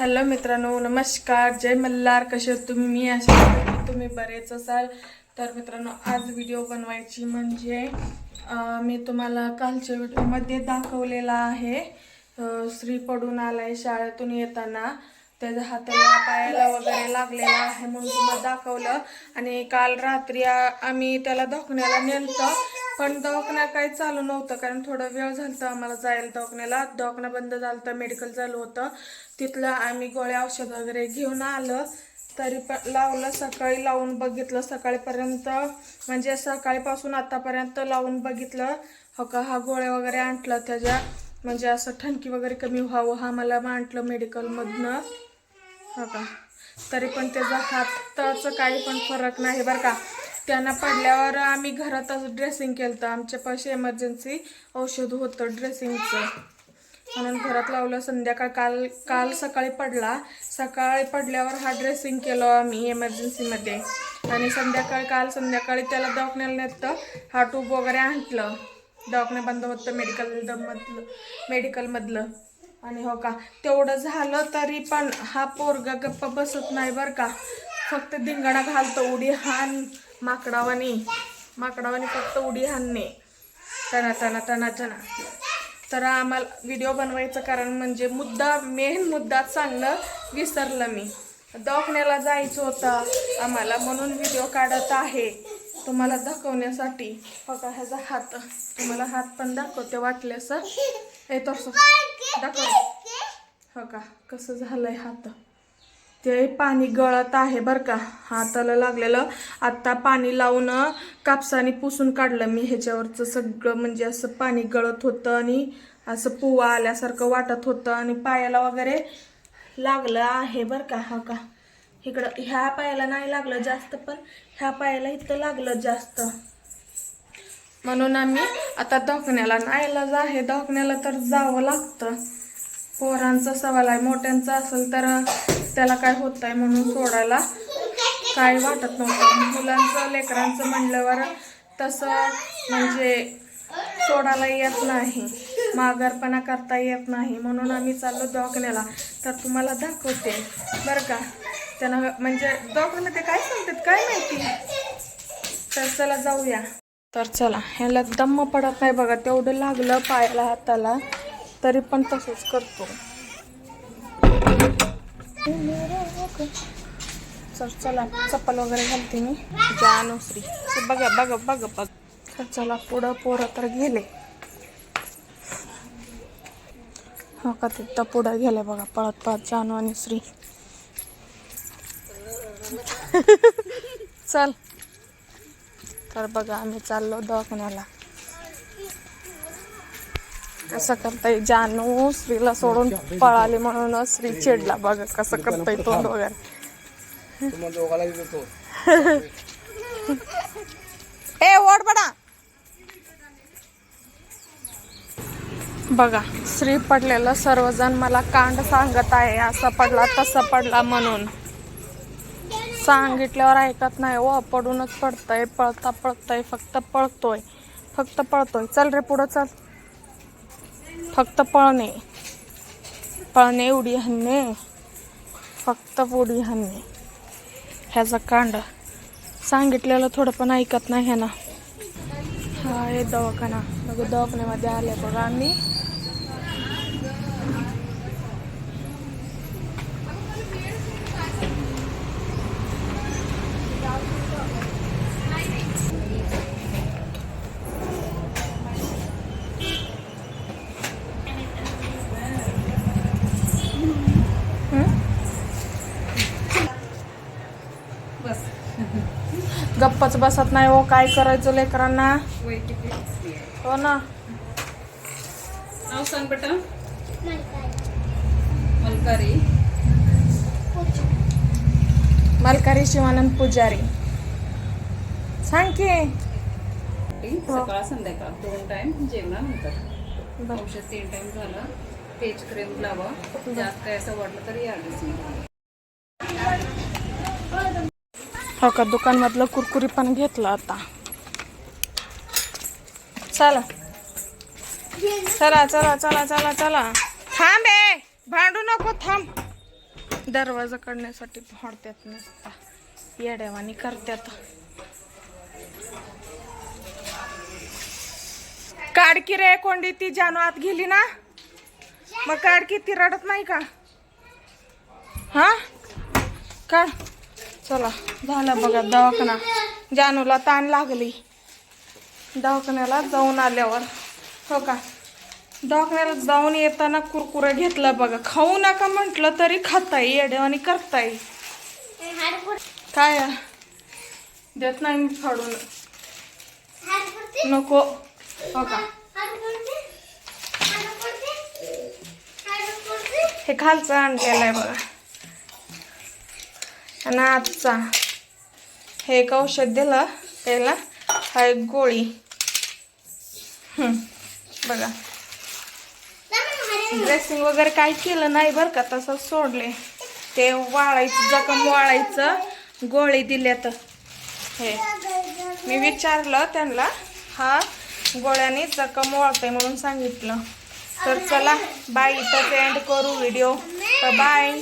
Hello मित्रांनो नमस्कार. जय मल्हार. कसे तुम्ही? मी अशा तुम्ही बरेच असाल. तर मित्रांनो आज व्हिडिओ बनवायची म्हणजे मी तुम्हाला कालच्या व्हिडिओमध्ये दाखवलेला आहे. स्त्री श्री पडून आलाय शाळेतून येताना. त्याच्या हाताला पायाला वगैरे लागलेला आहे म्हणून तुम्हाला दाखवलं. आणि काल रात्री आम्ही त्याला दवाखान्याला नेलतं. पण दवाखाना काही चालू नव्हतं कारण थोडा वेळ झाला आम्हाला जायला दवाखान्याला. दवाखाना बंद झालं मेडिकल चालू होतं. तिथलं आम्ही गोळ्या औषध वगैरे घेऊन आलं. तरी पण लावलं सकाळी लावून बघितलं सकाळीपर्यंत. म्हणजे सकाळीपासून आतापर्यंत लावून बघितलं. हो का हा गोळ्या वगैरे आणलं त्याच्या. म्हणजे असं ठणकी वगैरे कमी व्हावं हा मला मांटलं मेडिकलमधनं. हो का. तरी पण त्याचा हाताचं काही पण फरक नाही बरं का. त्यांना पडल्यावर आम्ही घरातच ड्रेसिंग केलं तर आमच्या पाशी एमर्जन्सी औषध होतं ड्रेसिंगचं म्हणून घरात लावलं. संध्याकाळ काल काल सकाळी पडला. सकाळी पडल्यावर हा ड्रेसिंग केलं आम्ही एमर्जन्सीमध्ये आणि संध्याकाळ काल संध्याकाळी त्याला दवाखान्याला नेतं हा ट्यूब वगैरे आणलं. दवाखाना बंद होतं मेडिकल मधलं मेडिकलमधलं आणि हो का तेवढं झालं तरी पण हा पोरगा गप्पा बसत नाही बरं का. फक्त धिंगाणा घालतो उडी हाण. माकडावानी. माकडावानी फक्त उडी हाणणे. तना तना तना तना. तर आम्हाला व्हिडिओ बनवायचं कारण म्हणजे मुद्दा मेन मुद्दा सांगणं विसरलं मी. दवाखान्याला जायचं होतं आम्हाला म्हणून व्हिडिओ काढत आहे. तुम्हाला दाखवण्यासाठी. बघा ह्याचा हात. तुम्हाला हात पण दाखवते वाटल्यास. हे तसं. दाखव. हो का? कसं झालंय हात? ते पाणी गळत आहे बरं का. हाताला लागलेलं. आत्ता पाणी लावून कापसाने पुसून काढलं मी. ह्याच्यावरचं सगळं म्हणजे असं पाणी गळत होतं आणि असं पुवा आल्यासारखं वाटत होतं आणि पायाला वगैरे लागलं आहे बरं का. हा का. इकडं ह्या पायाला नाही लागलं जास्त पण ह्या पायाला इथं लागलं जास्त. म्हणून आम्ही आता दखण्याला नाईलाज आहे. दखण्याला तर जावं लागतं. पोरांचा सवाल आहे. मोठ्यांचा असेल तर त्याला काय होत आहे म्हणून सोडायला काय वाटत नव्हतं. मुलांचं लेकरांचं म्हणल्यावर तसं म्हणजे सोडायला येत नाही. माघारपणा करता येत नाही. म्हणून आम्ही चाललो दवाखान्याला. तर तुम्हाला दाखवते. बरं का? त्यांना म्हणजे दवाखान्यात ते काय सांगतात काय माहिती? तर चला जाऊया. तर चला ह्याला दम्म पडत नाही बघा. तेवढं लागलं पायाला हाताला. तरी पण तसंच करतो. सर चला. चप्पल वगैरे घालते मी. जानूश्री तर बघा बघा बघा बघ. चला पुढं पोरं तर गेले. हो का तिथं पुढं गेले बघा. पळत पळत जानू आणि श्री. चल. तर बघा आम्ही चाललो दवाखान्याला. कसं करताय? जानू स्त्रीला सोडून पळाली म्हणून स्त्री चिडला. बघा कसं करताय तोंड वगैरे. ए ओढ बडा बघा श्री पडलेलं सर्वजण मला कांड सांगत आहे. असं पडला तसं पडला म्हणून. सांगितल्यावर ऐकत नाही व पडूनच पडतंय पळता पळतंय फक्त पळतोय. फक्त पळतोय. चल रे पुढं चल. फक्त पळणे. पळणे उडी हाणणे फक्त उडी हाणणे ह्याचा कांड. सांगितलेलं थोडं पण ऐकत नाही ह्याना हा हे दवाखाना. मग दवाखान्यामध्ये आले बघा आम्ही. गप्पच बसत नाही हो काय करायचं लेकरांना? हो ना. नाव सांग बेटा. मलकारी. मलकारी. शिवानंद पुजारी. सांग की. सकाळ संध्याकाळ दोन टाइम जेवणानंतर औषध तीन टाइम झाला पेज क्रीम लावा जास्त काय असं वाटलं तरी या ड्रेसिंग हो का दुकानमधलं कुरकुरी पण घेतलं आता. चला. चला चला चला चला चला. थांब ए भांडू नको थांब. दरवाजा काढण्यासाठी फोडतात नसता. येड्यावानी करतात काडकी रे कोंडी ती जानू आत गेली ना? मग काडकी ती रडत नाही का? हा? काढ. चला झालं बघा दवाखाना. जानूला ताण लागली. दवाखान्याला जाऊन आल्यावर हो का? दवाखान्याला जाऊन येताना कुरकुरे घेतला बघा. खाऊ नका म्हटलं तरी खाताय करता करताय. काय? देत नाही मी फाडून. नको. हो का? हे खालचं आणलेलं आहे बघा. आणि आजचा हे एक औषध दिलं त्याला हा एक गोळी बघा. ड्रेसिंग वगैरे काही केलं नाही बरं का तसं सोडले. ते वाळायचं जखम वाळायचं गोळी दिल्यात. हे. मी विचारलं त्यांना हा गोळ्याने जखम वाळते म्हणून सांगितलं. तर चला बाय इथं एंड करू व्हिडिओ बाय